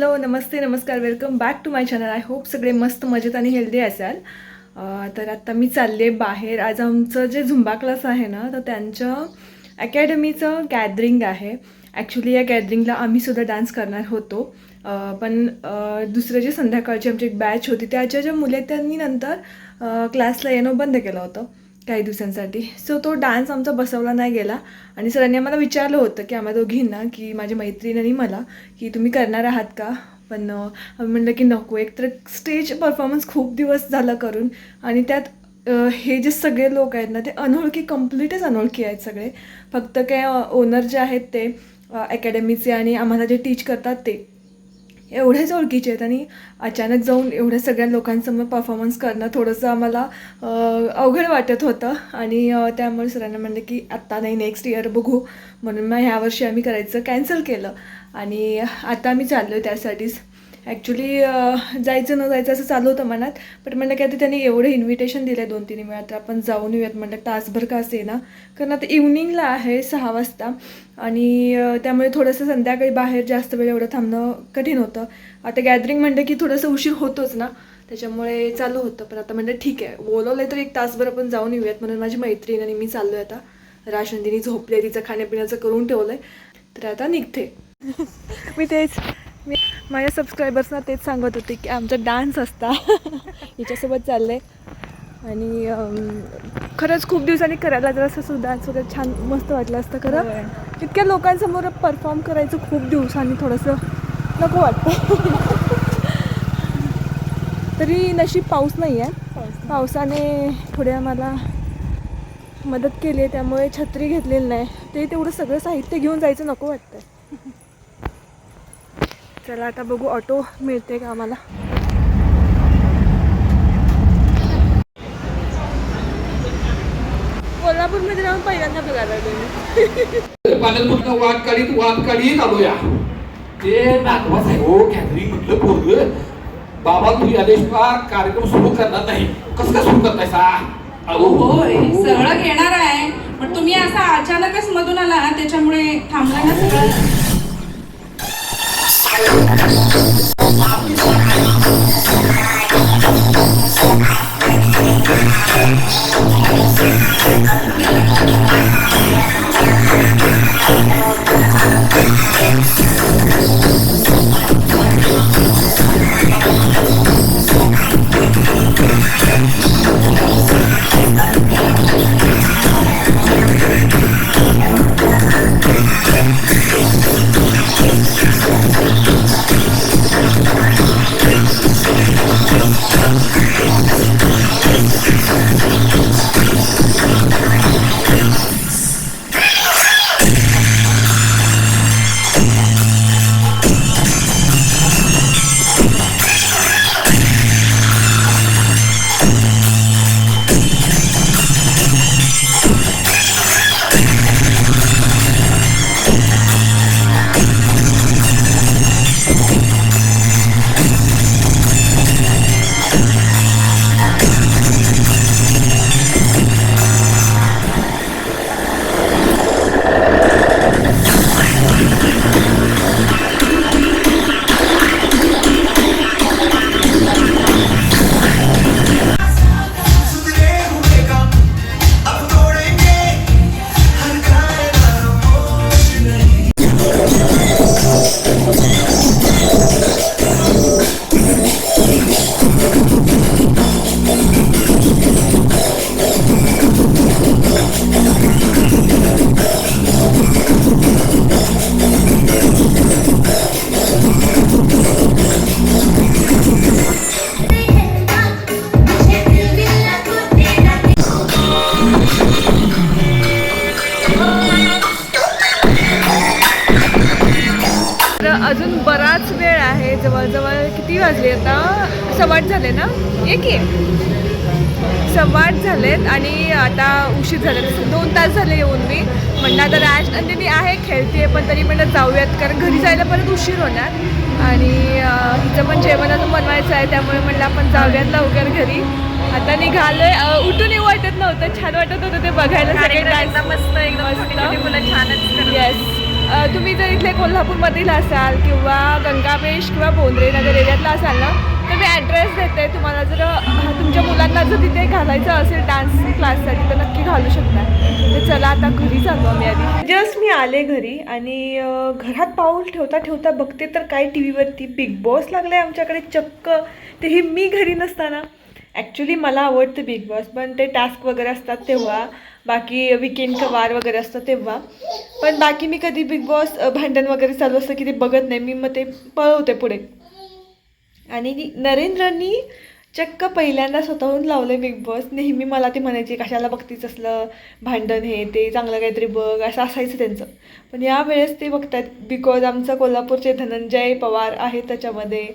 Hello नमस्ते नमस्कार welcome back to my channel. I hope सगळे मस्त मजेत आणि हेल्दी असाल. तर आत्ता मी चालले बाहेर. आज आमचं जे झुंबा क्लास आहे ना तर त्यांचं अकॅडमीचं गॅदरिंग आहे. ॲक्च्युली या गॅदरिंगला आम्हीसुद्धा डान्स करणार होतो. पण दुसरं जे संध्याकाळची आमची एक बॅच होती त्याच्या ज्या मुले आहेत त्यांनी नंतर क्लासला येणं बंद केलं होतं. काही दिवसांसाठी. सो तो डान्स आमचा बसवला नाही गेला. आणि सरांनी आम्हाला विचारलं होतं की आम्हा दोघींना की माझ्या मैत्रीण आणि मला की तुम्ही करणार आहात का? पण आम्ही म्हणलं की नको. एक तर स्टेज परफॉर्मन्स खूप दिवस झाला करून आणि त्यात हे जे सगळे लोक आहेत ना ते अनोळखी कम्प्लीटच अनोळखी आहेत सगळे. फक्त काय ओनर जे आहेत ते अकॅडमीचे आणि आम्हाला जे टीच करतात ते. एवढेच ओळखीचे आहेत आणि अचानक जाऊन एवढ्या सगळ्या लोकांसमोर परफॉर्मन्स करणं थोडंसं आम्हाला अवघड वाटत होतं. आणि त्यामुळे सरांना म्हणलं की आत्ता नाही नेक्स्ट इयर बघू. म्हणून मग ह्यावर्षी आम्ही करायचं कॅन्सल केलं. आणि आता आम्ही चाललो आहे त्यासाठीच. ॲक्च्युली जायचं न जायचं असं चालू होतं मनात पण म्हणलं की आता त्यांनी एवढं इन्व्हिटेशन दिलं आहे दोन तीन वेळा तर आपण जाऊन येऊयात म्हणलं तासभर का असे ना कारण आता इव्हनिंगला आहे सहा वाजता आणि त्यामुळे थोडंसं संध्याकाळी बाहेर जास्त वेळ एवढं थांबणं कठीण होतं. आता गॅदरिंग म्हणलं की थोडंसं उशीर होतोच ना त्याच्यामुळे चालू होतं. पण आता म्हणलं ठीक आहे बोलवलं तर एक तासभर आपण जाऊन येऊयात म्हणून माझी मैत्रीण आणि मी चाललो आहे आता. राशनदिनी तिने झोपले तिचं खाण्यापिण्याचं करून ठेवलं आहे तर आता निघते. मी तेच मी माझ्या सबस्क्रायबर्सना तेच सांगत होते की आमचा डान्स असता. हिच्यासोबत चाललं आहे आणि खरंच खूप दिवसांनी करायला जर असं डान्स वगैरे छान मस्त वाटलं असतं खरं. इतक्या लोकांसमोर परफॉर्म करायचं खूप दिवसांनी थोडंसं नको वाटतं. तरी नशीब पाऊस नाही. आहे पावसाने थोडे आम्हाला मदत केली आहे त्यामुळे छत्री घेतलेली नाही. ते तेवढं सगळं साहित्य घेऊन जायचं नको वाटतं चला आता बघू ऑटो मिळते का आम्हाला? कोल्हापूरमध्ये जाऊन पहिल्यांदा बघायला म्हटलं वाघ काढीत वाघ काढीत आलो या ते नागवाच आहे हो कॅथरिंग म्हटलं पोरग. बाबा तू यादेशला कार्यक्रम सुरू करणार नाही. कसं काय सुरू करताय सा अहो होय सगळं घेणार आहे. पण तुम्ही असा अचानकच मधून आला त्याच्यामुळे थांबला ना सगळं. Yeah. जवळजवळ किती वाजले आता? सव्वाट झाले ना? एक आहे सव्वाट झालेत आणि आता उशीर झाले दोन तास झाले येऊन मी. म्हणलं आता राज नंदिनी आहे खेळते पण तरी म्हणलं जाऊयात. कारण घरी जायला परत उशीर होणार. आणि हिचं पण जेवण अजून बनवायचं आहे त्यामुळे म्हणलं आपण जाऊयात लवकर घरी. आता निघालोय. उठून येऊ वाटत नव्हतं. छान वाटत होतं ते बघायला सगळे. मस्त एकदम छानच येस तुम्ही जर इथले कोल्हापूरमधील असाल किंवा गंगावेश किंवा बोंद्रे नगर एरियातला असाल ना तर मी ॲड्रेस देते. तुम्हाला जर तुमच्या मुलांना जर तिथे घालायचं असेल डान्स क्लाससाठी तर नक्की घालू शकता. तर चला आता घरी जातो आम्ही आधी. जस्ट मी आले घरी आणि घरात पाऊल ठेवता ठेवता बघते तर काय टी व्हीवरती बिग बॉस लागलं आहे आमच्याकडे चक्क. तेही मी घरी नसताना. ॲक्च्युली मला आवडतं बिग बॉस पण ते टास्क वगैरे असतात तेव्हा. बाकी विकेंड वार वगैरे असतं तेव्हा. पण बाकी मी कधी बिग बॉस भांडण वगैरे चालू असतं की ते बघत नाही. मी मग ते पळवते पुढे. आणि नरेंद्रनी चक्क पहिल्यांदा स्वतःहून लावलं बिग बॉस नेहमी मला ते म्हणायचे कशाला बघतीच असलं भांडण हे ते चांगलं काहीतरी बघ. असं असायचं त्यांचं. पण यावेळेस ते बघतात बिकॉज आमचं कोल्हापूरचे धनंजय पवार आहेत त्याच्यामध्ये.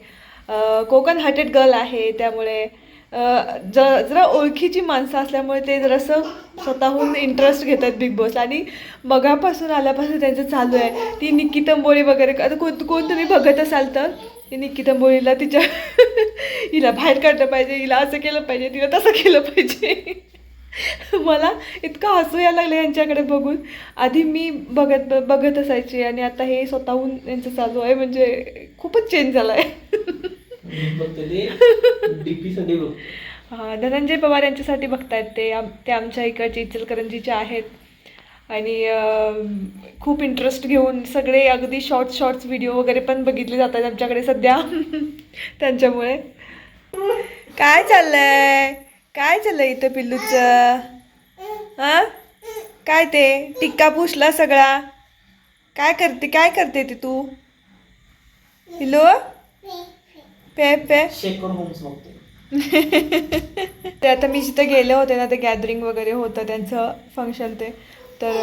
कोकण हार्टेड गर्ल आहे त्यामुळे ज जरा ओळखीची माणसं असल्यामुळे ते जरासं स्वतःहून इंटरेस्ट घेतात बिग बॉस आणि मगापासून आल्यापासून त्यांचं चालू आहे. ती निक्की तंबोळी वगैरे आता कोण कोण तुम्ही बघत असाल तर? ती निक्की तंबोळीला तिच्या हिला बाहेर काढलं पाहिजे हिला असं केलं पाहिजे तिला तसं केलं पाहिजे. मला इतकं हसू यायला लागलं यांच्याकडे बघून. आधी मी बघत बघत असायची आणि आता हे स्वतःहून यांचं चालू आहे. म्हणजे खूपच चेंज झाला आहे. धनंजय पवार यांच्यासाठी बघतायत ते. आम ते आमच्या इकडचे इचलकरंजीचे आहेत. आणि खूप इंटरेस्ट घेऊन सगळे अगदी शॉर्ट शॉर्ट्स व्हिडिओ वगैरे पण बघितले जातात आमच्याकडे सध्या. त्यांच्यामुळे. काय चाललंय? काय चाललंय इथं पिल्लूचं? हां? काय ते? टिक्का पुसला सगळा. काय करते काय करते ते तू? पिल्लू? पे पे. शेकर होम्स बघते. ते आता मी जिथे गेले होते ना ते गॅदरिंग वगैरे होतं त्यांचं फंक्शन ते. तर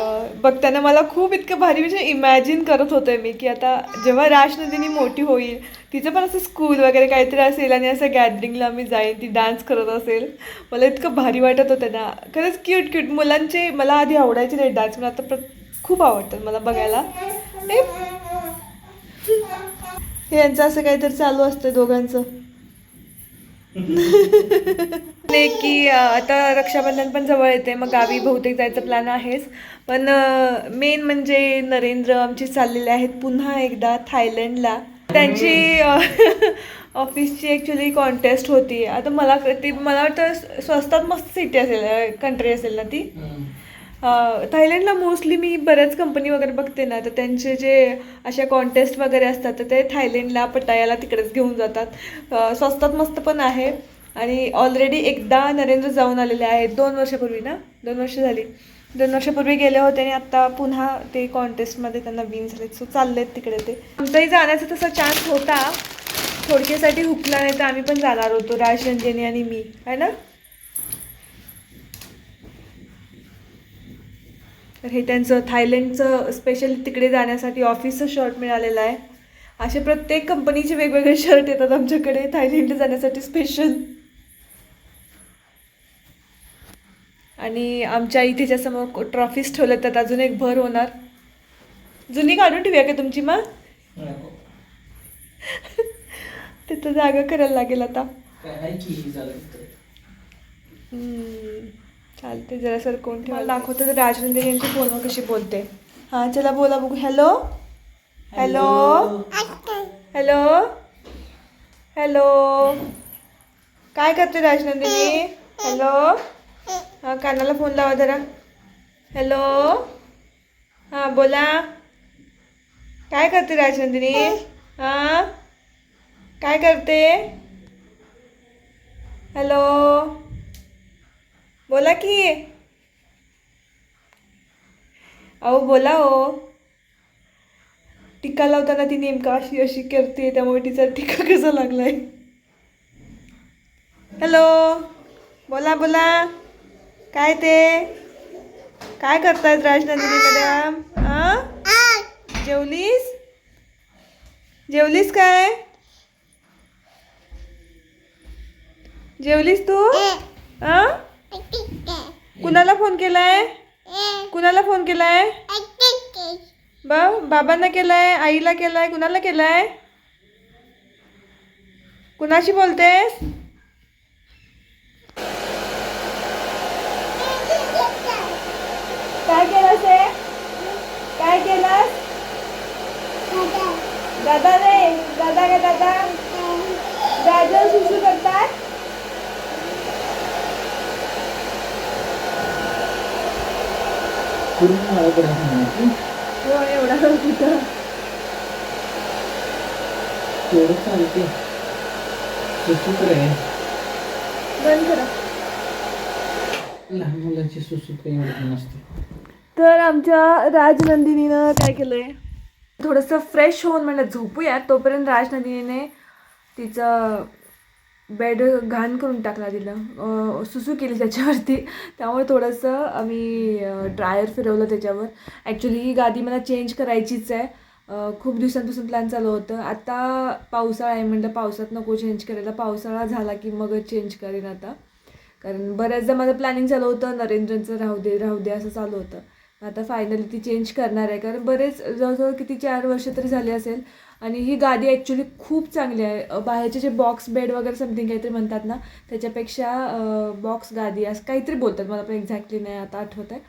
बघताना मला खूप इतकं भारी म्हणजे इमॅजिन करत होते मी की आता जेव्हा राजनंदिनी मोठी होईल तिचं पण असं स्कूल वगैरे काहीतरी असेल आणि असं गॅदरिंगला मी जाईन ती डान्स करत असेल. मला इतकं भारी वाटत होतं ना. खरंच क्यूट क्यूट मुलांचे मला आधी आवडायचे नाही डान्स पण आता खूप आवडतात मला बघायला. यांचं असं काहीतरी चालू असतं दोघांचं. की आता रक्षाबंधन पण जवळ येते मग गावी बहुतेक जायचं प्लॅन आहेच. पण मेन म्हणजे नरेंद्र आमचे चाललेले आहेत पुन्हा एकदा थायलंडला. त्यांची ऑफिसची ॲक्च्युली कॉन्टेस्ट होती. आता मला ती मला वाटतं स्वस्तात मस्त सिटी असेल कंट्री असेल ना ती. थायलंडला मोस्टली मी बऱ्याच कंपनी वगैरे बघते ना तर त्यांचे जे अशा कॉन्टेस्ट वगैरे असतात तर ते थायलंडला पटायाला तिकडेच घेऊन जातात. स्वस्तात मस्त पण आहे. आणि ऑलरेडी एकदा नरेंद्र जाऊन आलेले आहेत दोन वर्षापूर्वी ना? दोन वर्ष झाली. दोन वर्षापूर्वी गेले होते आणि आत्ता पुन्हा ते कॉन्टेस्टमध्ये त्यांना विन झाले सो चाललेत तिकडे ते. आमचाही जाण्याचा तसा चान्स होता. थोडक्यासाठी हुकला नाही तर आम्ही पण जाणार होतो. राज रंजनी आणि मी. आहे ना? तर हे त्यांचं थायलंडचं स्पेशली तिकडे जाण्यासाठी ऑफिसचं शर्ट मिळालेलं आहे. असे प्रत्येक कंपनीचे वेगवेगळे शर्ट येतात आमच्याकडे. थायलंडला जाण्यासाठी स्पेशल आणि आमच्या इथे समोर ट्रॉफीज ठेवल्या त्यात अजून एक भर होणार. जुनी काढून ठेवूया का तुमची मग? तिथं जागा करायला लागेल आता. चालते जरा सर कोण ठेवायला दाखवतं तर राजनंदिनी यांच्या फोनवर कशी बोलते. हां चला बोला बघू. हॅलो? हॅलो? हॅलो? हॅलो? काय करते राजनंदिनी? हॅलो? हां कानाला फोन लावा जरा. हॅलो? हां बोला. काय करते राजनंदिनी? हां? काय करते? हॅलो? बोला की. अहो बोला हो. टीका लावताना ती नेमका अशी अशी करते त्यामुळे तिचा टीका कसा लागलाय? हॅलो बोला बोला. काय ते? काय करतायत राजनंदिनी मॅडम? हां जेवलीस? जेवलीस काय? जेवलीस तू? हां कुणाला फोन केलाय? कुणाला फोन केलाय? बा बाबांना केलाय आईला केलाय कुणाला केलाय? कुणाशी बोलतेस? काय केलंस काय केलंस? दादा. रे दादा का दादा? दादा सुसू करतात पूर्ण माझ्याकडे हो एवढा वेळ कुठं तेवढं चालते सुसूत्र आहे बंद करा. लहान मुलांची सुसूत काही एवढं नसते. तर आमच्या राजनंदिनीनं काय केलंय? थोडंसं फ्रेश होऊन म्हणलं झोपूया तोपर्यंत राजनंदिनीने तिचं बेड घाण करून टाकला तिला सुसू केली त्याच्यावरती. त्यामुळे थोडंसं आम्ही ड्रायर फिरवलं त्याच्यावर. ॲक्च्युली ही गादी मला चेंज करायचीच आहे. खूप दिवसांपासून प्लॅन चालू होतं. आता पावसाळा आहे म्हटलं पावसात नको चेंज करायला. पावसाळा झाला की मगच चेंज करेन आता. कारण बऱ्याचदा माझं प्लॅनिंग चालू होतं नरेंद्रचं राहू दे राहू दे असं चालू होतं. आता फायनली ती चेंज करणार आहे. कारण बरेच जवळजवळ किती चार वर्ष तरी झाली असेल. आणि ही गादी ॲक्च्युली खूप चांगली आहे. बाहेरचे जे बॉक्स बेड वगैरे समथिंग काहीतरी म्हणतात ना त्याच्यापेक्षा बॉक्स गादी असं काहीतरी बोलतात. मला पण एक्झॅक्टली नाही आता आठवत आहे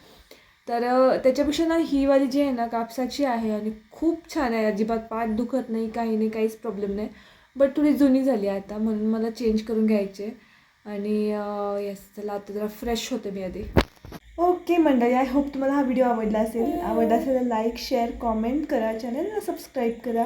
तर त्याच्यापेक्षा ना ही वाली जी आहे ना कापसाची आहे आणि खूप छान आहे. अजिबात पाठ दुखत नाही काही नाही काहीच प्रॉब्लेम नाही. बट थोडी जुनी झाली आहे आता म्हणून मला चेंज करून घ्यायची आणि येस चला आता जरा फ्रेश होते मी आधी. ओके मंडळी आय होप तुम्हाला हा व्हिडिओ आवडला असेल. आवडला असेल तर लाईक शेअर कॉमेंट करा. चॅनलला सबस्क्राईब करा.